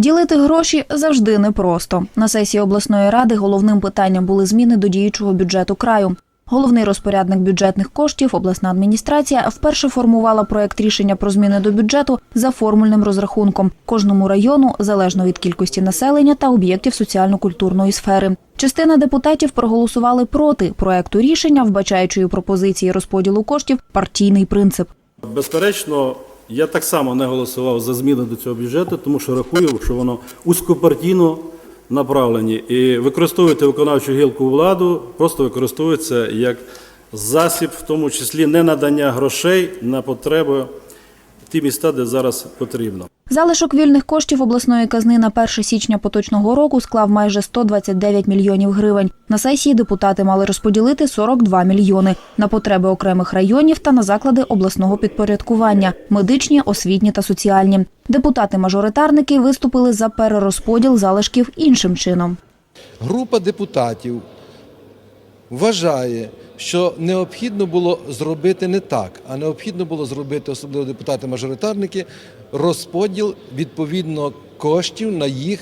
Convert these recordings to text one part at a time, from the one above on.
Ділити гроші завжди непросто. На сесії обласної ради головним питанням були зміни до діючого бюджету краю. Головний розпорядник бюджетних коштів, обласна адміністрація, вперше формувала проект рішення про зміни до бюджету за формульним розрахунком кожному району, залежно від кількості населення та об'єктів соціально-культурної сфери. Частина депутатів проголосували проти проекту рішення, вбачаючи пропозиції розподілу коштів партійний принцип. Безперечно, я так само не голосував за зміни до цього бюджету, тому що рахую, що воно узкопартійно направлені. І використовувати виконавчу гілку владу просто використовується як засіб, в тому числі не надання грошей на потреби ті міста, де зараз потрібно. Залишок вільних коштів обласної казни на 1 січня поточного року склав майже 129 мільйонів гривень. На сесії депутати мали розподілити 42 мільйони на потреби окремих районів та на заклади обласного підпорядкування – медичні, освітні та соціальні. Депутати-мажоритарники виступили за перерозподіл залишків іншим чином. Група депутатів вважає, що необхідно було зробити не так, а необхідно було зробити, особливо депутати-мажоритарники, розподіл відповідно коштів на їх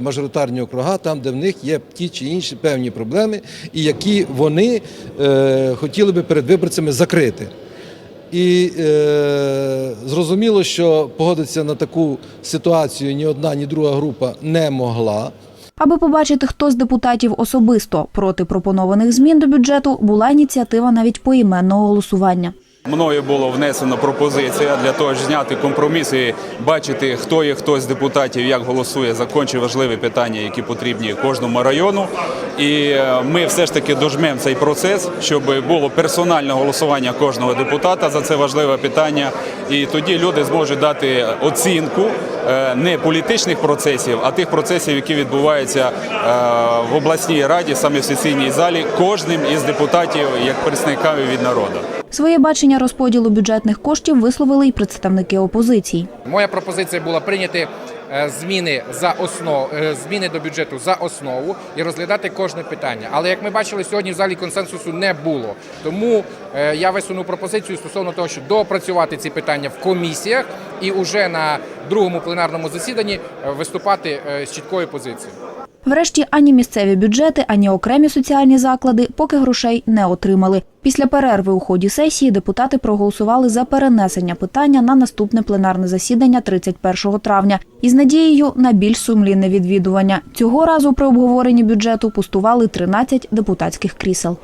мажоритарні округа, там, де в них є ті чи інші певні проблеми, і які вони е, хотіли би перед виборцями закрити. І е, зрозуміло, що погодитися на таку ситуацію ні одна, ні друга група не могла. Аби побачити, хто з депутатів особисто проти пропонованих змін до бюджету, була ініціатива навіть поіменного голосування. Мною було внесено пропозиція для того, щоб зняти компроміс і бачити, хто є хто з депутатів, як голосує за конче важливі питання, які потрібні кожному району. І е, ми все ж таки дожмемо цей процес, щоб було персональне голосування кожного депутата за це важливе питання. І тоді люди зможуть дати оцінку не політичних процесів, а тих процесів, які відбуваються е, в обласній раді, саме в сесійній залі, кожним із депутатів як представниками від народу. Своє бачення розподілу бюджетних коштів висловили й представники опозиції. Моя пропозиція була прийняти е, зміни за основ зміни до бюджету за основу і розглядати кожне питання. Але як ми бачили сьогодні, в залі консенсусу не було. Тому е, я висунув пропозицію стосовно того, що допрацювати ці питання в комісіях і уже на другому пленарному засіданні е, виступати е, з чіткою позицією. Врешті ані місцеві бюджети, ані окремі соціальні заклади поки грошей не отримали. Після перерви у ході сесії депутати проголосували за перенесення питання на наступне пленарне засідання 31 травня із надією на більш сумлінне відвідування. Цього разу при обговоренні бюджету пустували 13 депутатських крісел.